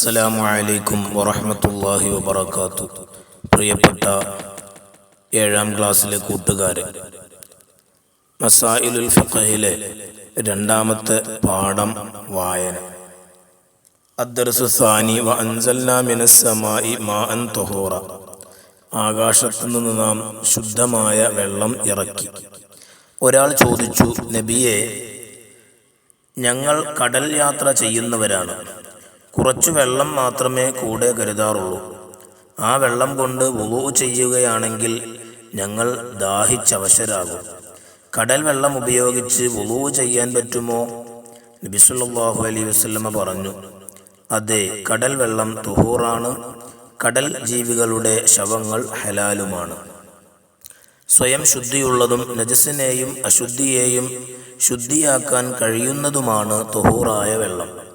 അസ്സലാമു അലൈക്കും വറഹമത്തല്ലാഹി വബർക്കാത്തു പ്രിയപ്പെട്ട ഏഴാം ക്ലാസ്സിലെ കൂട്ടുകാരെ മസായിലുൽ ഫഖഹിലെ രണ്ടാമത്തെ പാഠം വായന. അദ്ദർസു സാനി വ അൻസൽനാ മാ അൻ തുഹൂറ. ആകാശത്തു നിന്ന് നാം ശുദ്ധമായ വെള്ളം ഇറക്കി. ഒരാൾ ചോദിച്ചു നബിയെ ഞങ്ങൾ കടൽ യാത്ര ചെയ്യുന്നവരാണ്. കുറച്ചു വെള്ളം മാത്രമേ കൂടെ കരുതാറുള്ളൂ. ആ വെള്ളം കൊണ്ട് വുളു ചെയ്യുകയാണെങ്കിൽ ഞങ്ങൾ ദാഹിച്ചവശരാകും. കടൽ വെള്ളം ഉപയോഗിച്ച് വുളു ചെയ്യാൻ പറ്റുമോ? നബിസുല്ലാഹു അലൈഹി വസല്ലമ പറഞ്ഞു അതെ കടൽ വെള്ളം തുഹൂറാണ്. കടൽ ജീവികളുടെ ശവങ്ങൾ ഹലാലുമാണ്. സ്വയം ശുദ്ധിയുള്ളതും നജസിനെയും അശുദ്ധിയെയും ശുദ്ധിയാക്കാൻ കഴിയുന്നതുമാണ് തുഹൂറായ വെള്ളം.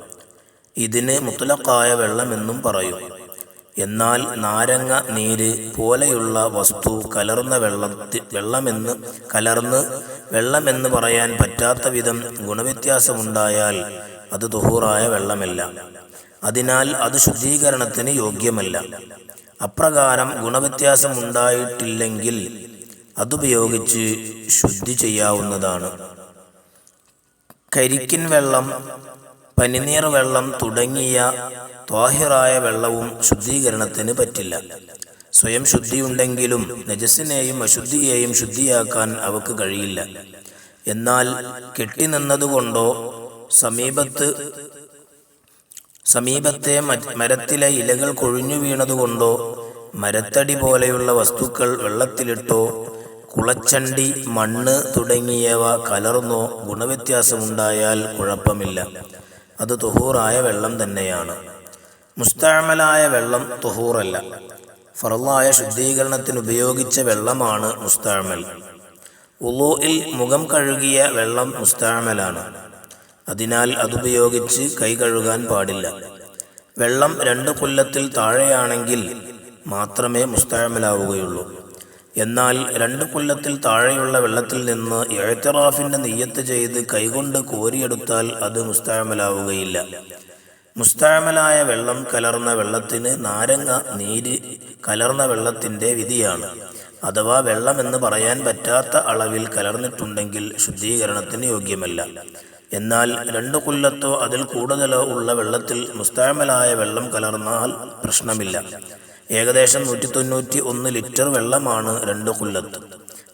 ഇതിന് മുത്തലക്കായ വെള്ളമെന്നും പറയും. എന്നാൽ നാരങ്ങ നീര് പോലെയുള്ള വസ്തു കലർന്ന വെള്ളത്തി വെള്ളമെന്ന് കലർന്ന് വെള്ളമെന്ന് പറയാൻ പറ്റാത്ത വിധം ഗുണവ്യത്യാസമുണ്ടായാൽ അത് തുഹൂറായ വെള്ളമല്ല. അതിനാൽ അത് ശുദ്ധീകരണത്തിന് യോഗ്യമല്ല. അപ്രകാരം ഗുണവ്യത്യാസമുണ്ടായിട്ടില്ലെങ്കിൽ അതുപയോഗിച്ച് ശുദ്ധി ചെയ്യാവുന്നതാണ്. കരിക്കിൻ വെള്ളം പനിനീർ വെള്ളം തുടങ്ങിയ ത്വാഹിറായ വെള്ളവും ശുദ്ധീകരണത്തിന് പറ്റില്ല. സ്വയം ശുദ്ധിയുണ്ടെങ്കിലും നജസ്സിനെയും അശുദ്ധിയെയും ശുദ്ധിയാക്കാൻ അവക്ക് കഴിയില്ല. എന്നാൽ കെട്ടിനിന്നതുകൊണ്ടോ സമീപത്ത് സമീപത്തെ മരത്തിലെ ഇലകൾ കൊഴിഞ്ഞു വീണതുകൊണ്ടോ മരത്തടി പോലെയുള്ള വസ്തുക്കൾ വെള്ളത്തിലിട്ടോ കുളച്ചണ്ടി മണ്ണ് തുടങ്ങിയവ കലർന്നോ ഗുണവ്യത്യാസമുണ്ടായാൽ കുഴപ്പമില്ല. അത് തുഹൂറായ വെള്ളം തന്നെയാണ്. മുസ്താമലായ വെള്ളം തുഹൂറല്ല. ഫറലായ ശുദ്ധീകരണത്തിന് ഉപയോഗിച്ച വെള്ളമാണ് മുസ്താമൽ. ഉലോയിൽ മുഖം കഴുകിയ വെള്ളം മുസ്താമലാണ്. അതിനാൽ അതുപയോഗിച്ച് കൈ കഴുകാൻ പാടില്ല. വെള്ളം രണ്ട് കൊല്ലത്തിൽ താഴെയാണെങ്കിൽ മാത്രമേ മുസ്താമലാവുകയുള്ളൂ. എന്നാൽ രണ്ട് കൊല്ലത്തിൽ താഴെയുള്ള വെള്ളത്തിൽ നിന്ന് എഴുത്തറാഫിന്റെ നെയ്യത്ത് ചെയ്ത് കൈകൊണ്ട് കോരിയെടുത്താൽ അത് മുസ്താമലാവുകയില്ല. മുസ്താമലായ വെള്ളം കലർന്ന വെള്ളത്തിന് നാരങ്ങ നീര് കലർന്ന വെള്ളത്തിന്റെ വിധിയാണ്. അഥവാ വെള്ളം എന്ന് പറയാൻ പറ്റാത്ത അളവിൽ കലർന്നിട്ടുണ്ടെങ്കിൽ ശുദ്ധീകരണത്തിന് യോഗ്യമല്ല. എന്നാൽ രണ്ട് കൊല്ലത്തോ അതിൽ കൂടുതലോ ഉള്ള വെള്ളത്തിൽ മുസ്താമലായ വെള്ളം കലർന്നാൽ പ്രശ്നമില്ല. ഏകദേശം നൂറ്റി തൊണ്ണൂറ്റി ഒന്ന് ലിറ്റർ വെള്ളമാണ് രണ്ട് കുല്ലത്ത്.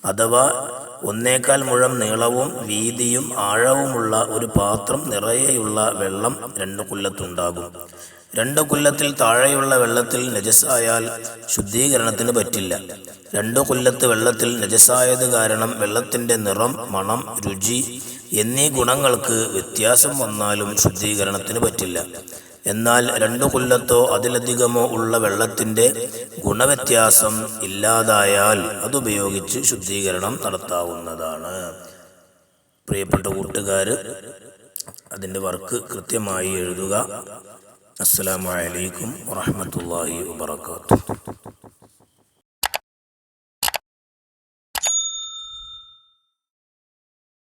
അഥവാ ഒന്നേക്കാൽ മുഴം നീളവും വീതിയും ആഴവുമുള്ള ഒരു പാത്രം നിറയെയുള്ള വെള്ളം രണ്ട് കൊല്ലത്തുണ്ടാകും. രണ്ട് കൊല്ലത്തിൽ താഴെയുള്ള വെള്ളത്തിൽ നജസായാൽ ശുദ്ധീകരണത്തിന് പറ്റില്ല. രണ്ട് കൊല്ലത്ത് വെള്ളത്തിൽ നജസായത് കാരണം വെള്ളത്തിന്റെ നിറം മണം രുചി എന്നീ ഗുണങ്ങൾക്ക് വ്യത്യാസം വന്നാലും ശുദ്ധീകരണത്തിന് പറ്റില്ല. എന്നാൽ രണ്ടു കൊല്ലത്തോ അതിലധികമോ ഉള്ള വെള്ളത്തിന്റെ ഗുണവ്യത്യാസം ഇല്ലാതായാൽ അതുപയോഗിച്ച് ശുദ്ധീകരണം നടത്താവുന്നതാണ്. പ്രിയപ്പെട്ട കൂട്ടുകാർ അതിന്റെ വർക്ക് കൃത്യമായി എഴുതുക. അസ്സലാമലൈക്കും വാഹമത്തല്ലാഹി വാത്തു